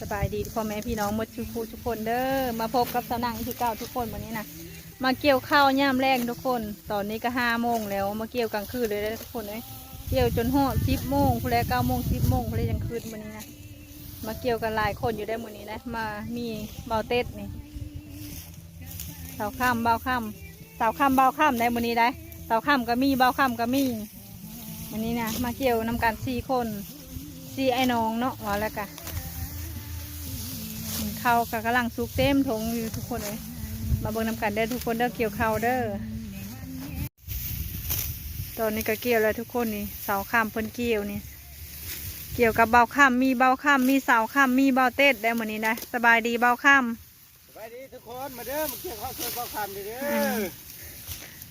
สบายดีพ่อแม่พี่น้องหมดทุกผู้ทุกคนเด้อมาพบกับสาวนังที่เก้าทุกคนวันนี้นะมาเกี่ยวข้าวย่ามแรงทุกคน ตอนนี้ก็ห้าโมงแล้วมาเกี่ยวกลางคืนเลยทุกคนเลยเกี่ยวจนหอดสิบโมงพอแลเก้าโมงสิบโมงพอแลยังคืนวันนี้นะมาเกี่ยวกันหลายคนอยู่ได้วันนี้นะมามีเบาเต็ดนี่สาวข้ามเบาข้ามสาวข้ามเบาข้ามได้วันนี้ได้สาวข้ามก็มีเบาข้ามก็มีวันนี้นะมาเกี่ยวนำกันสี่คนสี่ไอ้น้องเนาะว่าแล้วกัน ข้าวกับกำลังสุกเต็มถงอยู่ทุกคนเลยมาเบิ่งนำกันเด้อทุกคนเด้อเกี่ยวข้าวเด้อตอนนี้ก็เกี่ยวแล้วทุกคนนี่เสาข้ามเพิ่นเกี่ยวนี่เกี่ยวกับเบาข้ามมีเบาข้ามมีเสาข้ามมีเบาเต็ดได้เหมือนนี้นะสบายดีเบาข้ามสบายดีทุกคนมาเด้อมาเกี่ยวข้าวช่วยข้าวคำเด้ออืม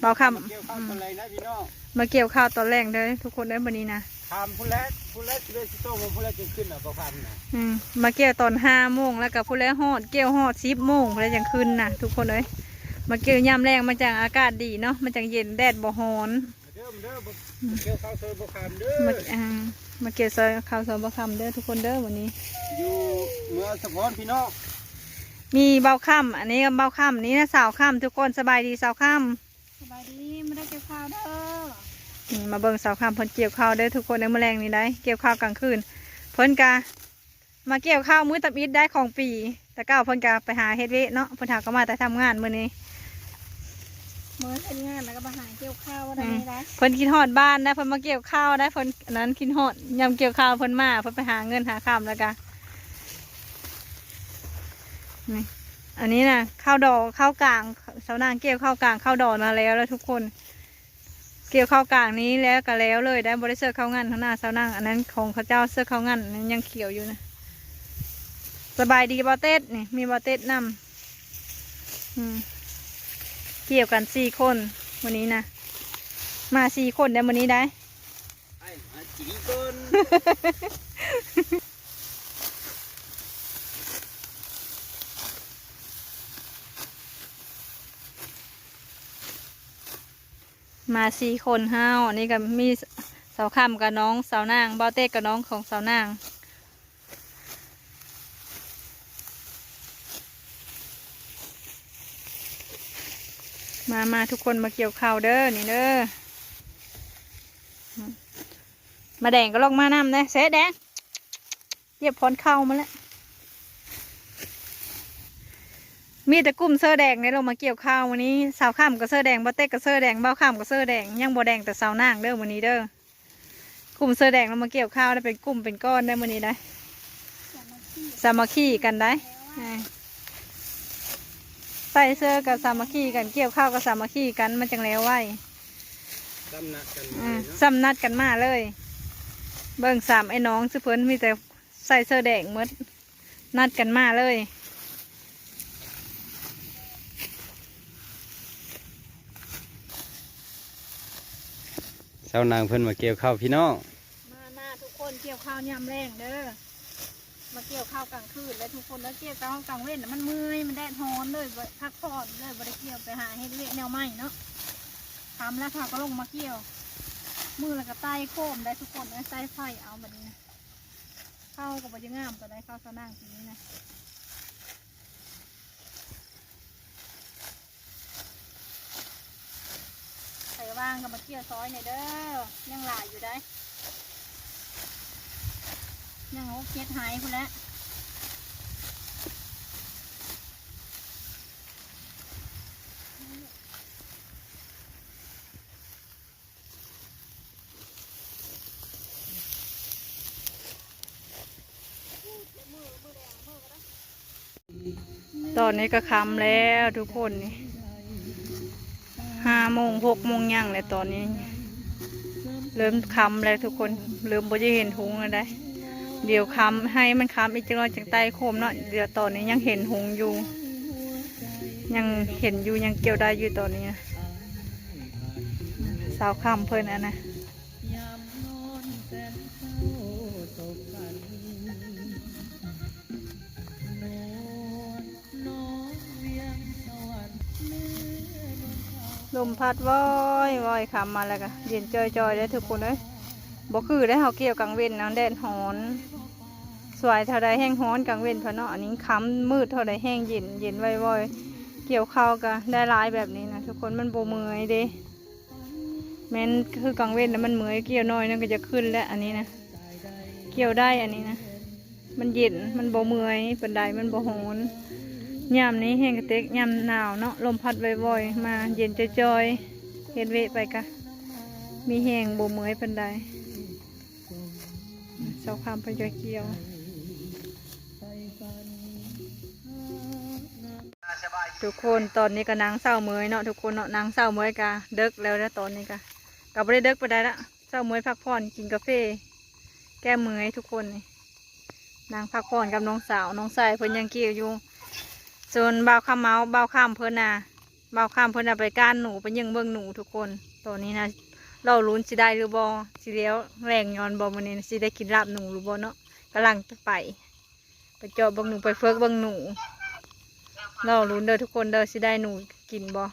เบาข้ามมาเกี่ยวข้าวคนไรนะพี่น้องมาเกี่ยวข้าวตอนแรกเด้อทุกคนเด้อวันนี้นะ คำผู้แรกผู้แรกที่ได้สิโต้ผมผู้แรกจะขึ้นอะข้าวคำนะอืมมาเกี่ยวตอนห้าโมงแล้วกับผู้แลหอดเกี่ยวหอดสิบโมงแล้วยังคืนนะทุกคนเลยมาเกี่ยวยามแรงมาจากอากาศดีเนาะมาจากเย็นแดดบ่ฮ้อนมาเด้อมาเด้อมาเกี่ยวข้าวช่วยข้าวคำเด้อมาอ่ามาเกี่ยวซอยข้าวซอยบะคำเด้อทุกคนเด้อวันนี้ อยู่เมืองสะพอนพี่น้องมีเบาค่ำอันนี้ก็เบาค่ำนี้นะสาวค่ำทุกคนสบายดีสาวค่สบายดีไม่ได้เก็บข้าวเด้อำนี่ มาเบิ่งสาวค่ำเพิ่นเกี่ยวข้าวเด้อทุกคนในมื้อแรงนี้ได้เกี่ยวข้าวกลางคืนเพิ่นกะมาเกี่ยวข้าวมื้อตับอิดได้ของปี แต่ก้าวเพิ่นกะไปหาเฮ็ดเวะเนาะเพิ่นหาก็มาแต่ทำงานมื้อนี้เมื่อเฮ็ดงานแล้วก็มาหาเกี่ยวข้าวว่าได้ไหมได้เพิ่นคิดฮอดบ้านได้เพิ่นมาเกี่ยวข้าวได้เพิ่นอันนั้นคิดฮอดยำเกี่ยวข้าวเพิ่นมาเพิ่นไปหาเงินหาข้ามแล้วกะนี่อันนี้นะข้าวดอกข้าวกลางสาวนางเกี่ยวข้าวกลางข้าวดอกมาแล้วแล้วทุกคน เกี่ยวข้าวกลางนี้แล้วก็แล้วเลยได้บริเซอร์ข้าวงันข้างหน้าสาวนางอันนั้นของเขาเจ้าเสื้อข้าวงันนั้นยังเขียวอยู่นะ สบายดีบอเต็ดนี่มีบอเต็ดนำอืมเกี่ยวกันสี่คนวันนี้นะมาสี่คนได้วันนี้ได้ มาสี่คนห้าวอันนี้ก็มีสาวคำกับน้องสาวนางบอเต้กับน้องของสาวนางมามาทุกคนมาเกี่ยวข้าวเด้อนี่เด้อมาแดงก็ลองมานำนะเสแดงเยียบพรเข้ามาแล้ว มีแต่กลุ่มเสื้อแดงเนี่ยลงมาเกี่ยวข้าววันนี้สาวข้ามกับเสื้อแดงบ่เต็กกับเสื้อแดงเบ้าข้ามกับเสื้อแดงยังบ่แดงแต่สาวนางเด้อวันนี้เด้อกลุ่มเสื้อแดงลงมาเกี่ยวข้าวได้เป็นกลุ่มเป็นก้อนได้วันนี้ได้สามัคคีกันได้อ่าใส่เสื้อกับสามัคคีกันเกี่ยวข้าวกับสามัคคีกันมันจังแล้วไว้ตำหนักกันอ่าเนาะสำนัดกันมาเลย เบิ่งสามไอ้น้องซื้อเพิ่นมีแต่ใส่เสื้อแดงหมดนัดกันมาเลย ช้านางเพิ่นมาเกี่ยวข้าวพี่น้องมามาทุกคนเกี่ยวข้าวยามแรงเด้อมาเกี่ยวข้าวกลางคืนแล้วทุกคนแล้วเกี่ยวข้าวกลางเว้นะมันเมื่อยมันแดดร้อนเลยบ่พักผ่อนเลยบ่ได้เกี่ยวไปหาเฮ็ดเวะแนวใหม่เนาะทำแล้วค่ะก็ลงมาเกี่ยว มือแล้วก็ใต้โคมได้ทุกคนใต้ไฟเอาแบบนี้นะข้าวก็บ่จะงามก็ได้ข้าวสนางทีนี้นะ ใส่ ว่างก็มาเกี่ยวซอยเนี่ยเด้อยังหลายอยู่ได้ยังโอเคหายคุณแล้วตอนนี้ก็คำแล้วทุกคนนี่ โมงหกโมงย่างเลยตอนนี้ เริ่มคำแล้วทุกคนเริ่มบ่จะเห็นหุงแล้วได้ เดี๋ยวคำให้มันคำอีกจังน้อยจากใต้โคมเนาะเดี๋ยวตอนนี้ยังเห็นหุงอยู่ ยังเห็นอยู่ยังเกี่ยวได้อยู่ตอนนี้สาวคำเพิ่นนะนะ ลมพัดว้อยว้อยคำมาแล้วก็เย็นจอยๆได้ทุกคนเลยบ่คือได้เฮาเกี่ยวกลางเว้นนะแดดหอน สวยเท่าใดแห้งฮ้อนกลางเว้นเท่าเนาะอันนี้ค้ำมืดเท่าใดแห้งเย็นเย็นไวๆเกี่ยวข้าวก็ได้ลายแบบนี้นะทุกคนมันโบเมื่อยเด้แม้นคือกลางเว้นแล้วมันเมื่อยเกี่ยวน้อยนั่นก็จะขึ้นแล้วอันนี้นะเกี่ยวได้อันนี้นะมันเย็นมันโบเมื่อยปันไดมันโบฮ้อน ยามนี้แห้งกระเตกยามหนาวเนาะลมพัดบ่อยๆมาเย็นจอยๆเฮ็ดเวะไปกะ มีแห้งโบเมื่อยปันไดเสาคำไปจอยเกี่ยวทุกคนตอนนี้ก็นางเศร้าเมยเนาะทุกคนเนาะนางเศร้าเมยกะเด็กแล้วนะตอนนี้กะกลับไปได้เด็กไปได้ละเศร้าเมยพักผ่อนกินกาแฟแก้เมยทุกคนนี่นางพักผ่อนกับน้องสาวน้องชายเพิ่นยังเกี่ยวอยู่ ส่วนบ่าข้ามเมาเบาข้ามเพิ่นน่ะบ่าข้ามเพิ่นน่ะไปก้านหนูไปยิงเบิ่งหนูทุกคนตอนนี้นะเราลุ้นสิได้หรือบ่สิเลี้ยวแรงย้อนบ่มื้อนี้สิได้กินลาบหนูหรือบ่เนาะกำลังจะไป ไปเจาะเบิ่งหนูไปเฟิกเบิ่งหนูเราลุ้นเด้อทุกคนเด้อสิได้หนูกินบ่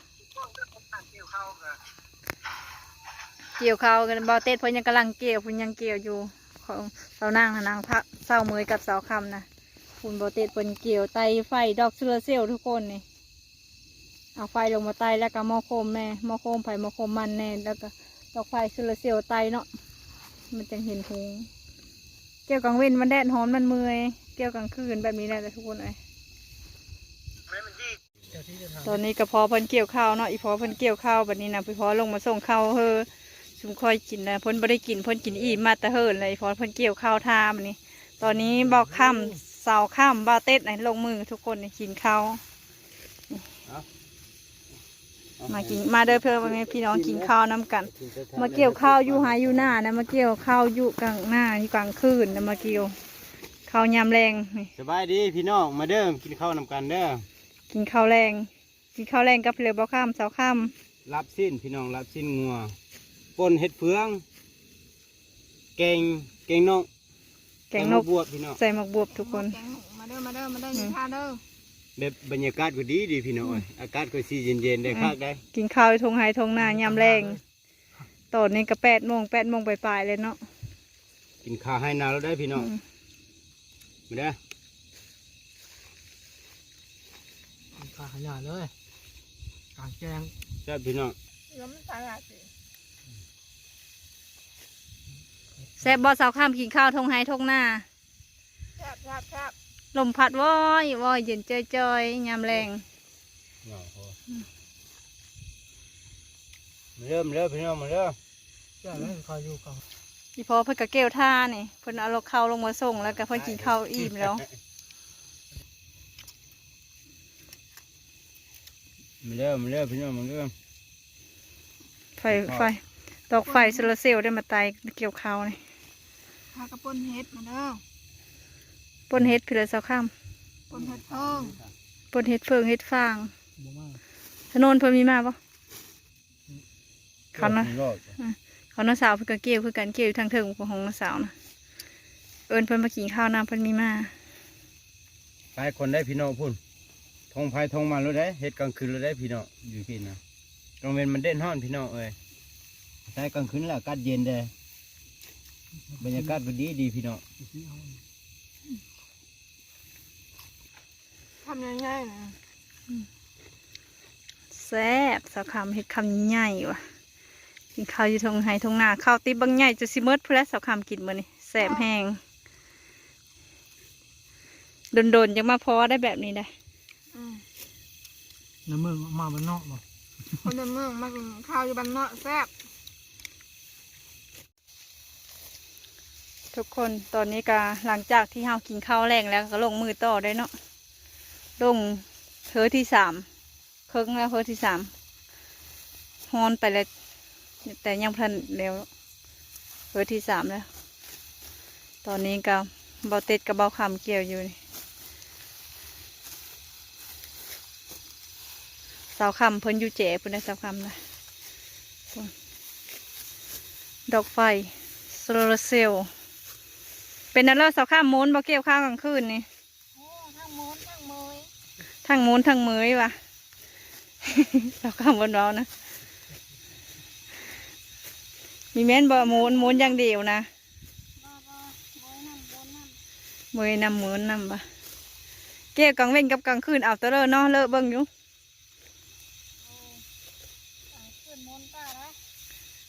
เกี่ยวข้าวกันบ่เต็ดเพิ่นยังกำลังเกี่ยวเพิ่นยังเกี่ยวอยู่ของเสานางน่ะนางพระเสาเมยกับเสาคำนะ คุณบ่เต็ดเพิ่นเกี่ยวไตไฟดอกเสือเซลล์ทุกคนนี่เอาไฟลงมาไตแล้วก็มอโคมแน่มอโคมไผ่มอโคมมันแน่แล้วก็ดอกไฟเสือเซลล์ไตเนาะมันจังเห็นหงเกี่ยวกลางเว้นมันแดดร้อนมันเมื่อยเกี่ยวกลางคืนแบบนี้แหละทุกคนเอ้ยตอนนี้ก็พอเพิ่นเกี่ยวข้าวเนาะอีพอเพิ่นเกี่ยวข้าวแบบนี้นะพี่พอลงมาส่งข้าวเฮอชุมคอยกินนะเพิ่นบ่ได้กินเพิ่นกินอิ่มมาแต่เฮิรเลยพอเพิ่นเกี่ยวข้าวทามนี่ตอนนี้บอกค่ำ สาค่ำบ่าวเต็ดไหนลงมือทุกคนนี่กินข้าวมากินมาเด้อเพื่อนพี่น้องกินข้าวน้กัน มาเกี่ยวข้าวอยู่หาอยู่หน้านะมาเกี่ยวข้าวอยู่กลางหน้าอยู่กลางคืนนะมาเกี่ยวข้าวยามแรงนี่สบายดีพี่น้องมาเด้อกินข้าวนำกันเด้อกินข้าวแรงกินข้าวแรงกับเรือบ่ข้ามเสาข้ามรับสิ้นพี่น้องรับสิ้นงัวป่นเห็ดเฟืองเก่งเก่งนก แกงนกบวบพี่น้องใส่หมกบวบทุกคนแกงหมูมาเด้อมาเด้อมาเด้อกินข้าวเด้อแบบบรรยากาศก็ดีดีพี่น้องเอ้ยอากาศก็สีเย็นๆได้คักได้กินข้าวทงไฮทงหน้ายามแรงตอนนี้ก็แปดโมงแปดโมงปลายๆเลยเนาะกินข้าวให้นาแล้วได้พี่น้องอืมมาเด้อขาขยายเลยกลางแจ้งแซ่บพี่น้องแล้วมันสลัดสิ แซ่บบอสาวข้ามกินข้าวทงไฮทงหน้าแซ่บแซ่บแซ่บลมพัดว้อยว้อยเย็นจอยๆยามแรงมาเริ่มเริ่มพี่น้องมาเริ่มแจ้งแล้วคอยอยู่กับอีพอเพิ่นกะเกลท่านี่เพิ่นเอารถข้าวลงมาส่งแล้วก็เพิ่นกินข้าวอิ่มแล้วมาเริ่มมาเริ่มพี่น้องมาเริ่มไฟไฟดอกไฟโซลาร์เซลล์ได้มาไตเกี่ยวข้าวนี่ ข้าวกระปุนเฮ็ดมาเด้อปนเฮ็ดเพื่อสาวข้ามปุนเฮ็ดเพิ่งปนเฮ็ดเฟืองเฮ็ดฟางบ่มากถนนเพิ่นมีมาปะเขานะรอบเขาน้าสาวเพิ่นก็เกี่ยวคือกันเกี่ยวอยู่ทางเทิงของน้าสาวนะเอิญเพิ่นมากินข้าวน้ำเพิ่นมีมาหลายคนได้พี่น้องพุ่นทงไฟทงมาแล้วได้เฮ็ดกลางคืนแล้วได้พี่น้องอยู่พี่นะกลางเวนมันเด่นห้อนพี่น้องเอ้ยใช้กลางคืนแล้วอากาศเย็นเด้ บรรยากาศก็ดีดีพี่น้องทำง่ายๆนะแซ่บสาวคำเฮ็ดคำใหญ่ว่ะกินข้าวอยู่ทงไห้ทงนาข้าวติบบางใหญ่จะสิเมิดพุ่นแหล้วสาวคำกินมื้อนี้แซ่บแห้งโดนๆจังมาพอได้แบบนี้ได้อืมในเมืองมาบ้านนอกบ่คนในเมืองมากินข้าวอยู่บ้านเนาะแซ่บ ทุกคนตอนนี้ก็หลังจากที่เฮากินข้าวแรงแล้วก็ลงมือต่อได้เนาะลงเธอที่สามเคิงแล้วเธอที่สามฮอนไปแล้วแต่ยังพันแล้วเธอที่สามแล้ว ตอนนี้ก็เบาเต็ดกับเบาคำเกี่ยวอยู่สาวคำเพิ่นอยู่เจ๋เพิ่นได้สาวคำนะดอกไฟโซลาร์เซลล์ เป็นนั่นแล้วสาวข้ามมูนบ่เกี่ยวข้าวกลางคืนนี่โอ้ทั้งหมูนทั้งเมยทั้งมูนทั้งมือวะสาวข้ามบนเรานะ มีแม่นบ่มูนมูนอย่างเดียวนะบ่บ่เมยนั่นบนนั่นเมื่อยนำเหมือนนำปะเกี่ยวกลางเว้นกับกลางคืนเอาแตะเลอเนาะเลอะเบิ่งอยู่อ่าขึ้นมนต์ป้าละ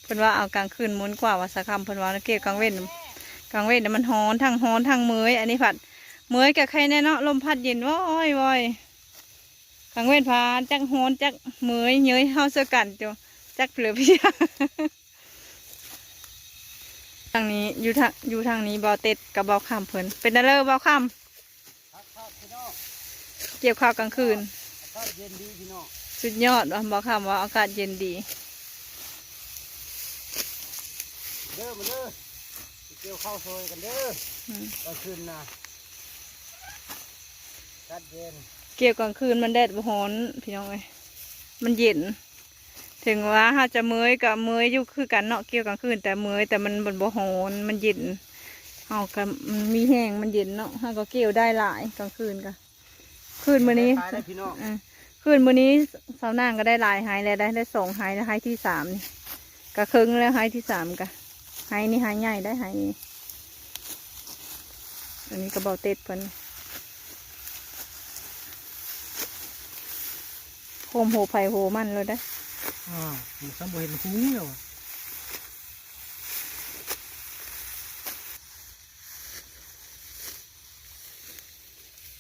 เพิ่นว่าเอากลางคืนหมุนกว่าว่าสักคำเพิ่นว่าเกี่ยวกลางเว้น กลางเว้นน่ะมันฮ้อนทั้งฮ้อนทั้งเมื่อยอันนี้ผัดเมื่อยกับใครแน่เนาะลมพัดเย็นว้อยว้อยกลางเว้นพาจักฮ้อนจักเมื่อยเย้ยเฮาเสอกันจ้ะจักเปลือพี่ทางนี้อยู่ทางอยู่ทางนี้บอเต็ดกับเบาคำเพิ่นเป็นอะไรเบาคครับครับพี่น้องำเกี่ยวข้าวกลางคืนสุดยอดว่ะเบาคำว่าอากาศเย็นดีเด้อมาเด้อ เกี่ยวข้าวซอยกันเด้ออืมกลางคืนนะอากาศเย็นเกี่ยวกลางคืนมันแดดบ่ฮ้อนพี่น้องเอ้ยมันเย็น ถึงว่าถ้าจะเมยกับเมยอยู่คือกันเนาะเกี่ยวกลางคืนแต่เมยแต่มันบนบ่ฮ้อนมันเย็นเอากับมันมีแห้งมันเย็นเนาะถ้าก็เกี่ยวได้หลายกลางคืนก็คืนมื้อนี้ตายได้พี่น้องอ่าคืนมื้อนี้สาวนางก็ได้หลายหายแล้วได้ได้สองหายแล้วหายที่สามนี่ก็ครึ่งแล้วหายที่สามก็ หายนี่หายใหญ่ได้หายนี่อันนี้ก็เบาเต็ดเพิ่นโฮมโหไผ่โหมันเลยได้ออ่าหมูซ้ำบ่เห็นหุ้งเลยว่ะ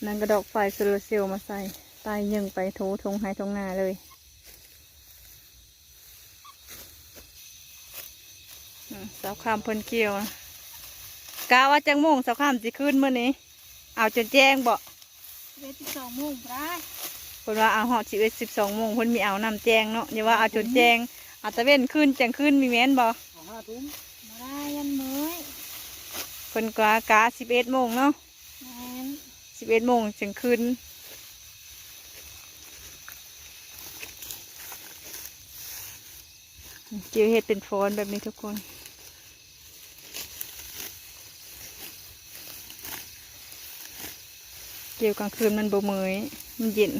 นั่นกระดอกไฟโซลาร์เซลล์มาใส่ตายยิงไปโถทงไฮทงนาเลยอืมสาวข้ามเพิ่นเกี่ยวนะกาว่าจังโมงสาวข้ามสิขึ้นเมื่อนี้ เอาจนแจ้งบ่เวทีสองโมงป้าเพิ่นว่าเอาหอดสิบเอ็ดสิบสองโมงเพิ่นมีเอานำแจ้งเนาะอย่าว่าเอาจนแจ้งเอาตะเว้นขึ้นจังขึ้นมีแม่นบ่เอาห้าตุ้มมาได้ยันเมยเพิ่นกากาสิบเอ็ดโมงเนาะแมนสิบเอ็ดโมงจังขึ้นเกี่ยวเห็ดเป็นฟอนแบบนี้ทุกคน เกี่ยวกลางคืนมันบ่เมยมันเย็น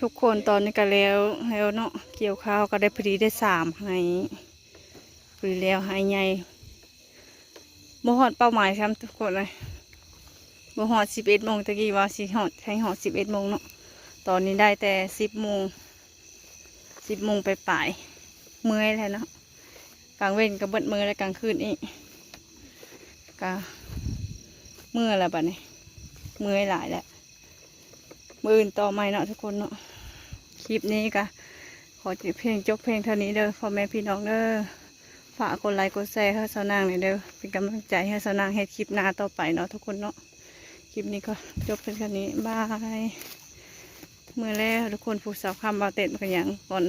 ทุกคนตอนนี้ก็แล้วแล้วเนาะเกี่ยวข้าวก็ได้พอดีได้สามให้พอดีแล้วให้ใหญ่บ่ฮอดเป้าหมายครับทุกคนเลย บ่ฮอดสิบเอ็ดโมงตะกี้ว่าสิฮอดให้ฮอดสิบเอ็ดโมงเนาะตอนนี้ได้แต่สิบโมงสิบโมงไปปลายเมื่อยแล้วเนาะกลางเว้นก็เบิดมือแล้วกลางคืนอีกก็เมื่อแล้วบัดนี้เมื่อยหลายแล้วมืออื่นต่อไม่เนาะทุกคนเนาะคลิปนี้ก็ขอจบเพลงจบเพลงเท่านี้เด้อพ่อแม่พี่น้องเด้อฝากกดไลค์กดแชร์ให้สาวนางหน่อยเด้อเป็นกำลังใจให้สาวนางให้คลิปหน้าต่อไปเนาะทุกคนเนาะ คลิปนี้ก็จบเพียงแค่นี้บาย มือแล้วทุกคนผู้สาวคำบาเต็ดมากันอย่างก่อน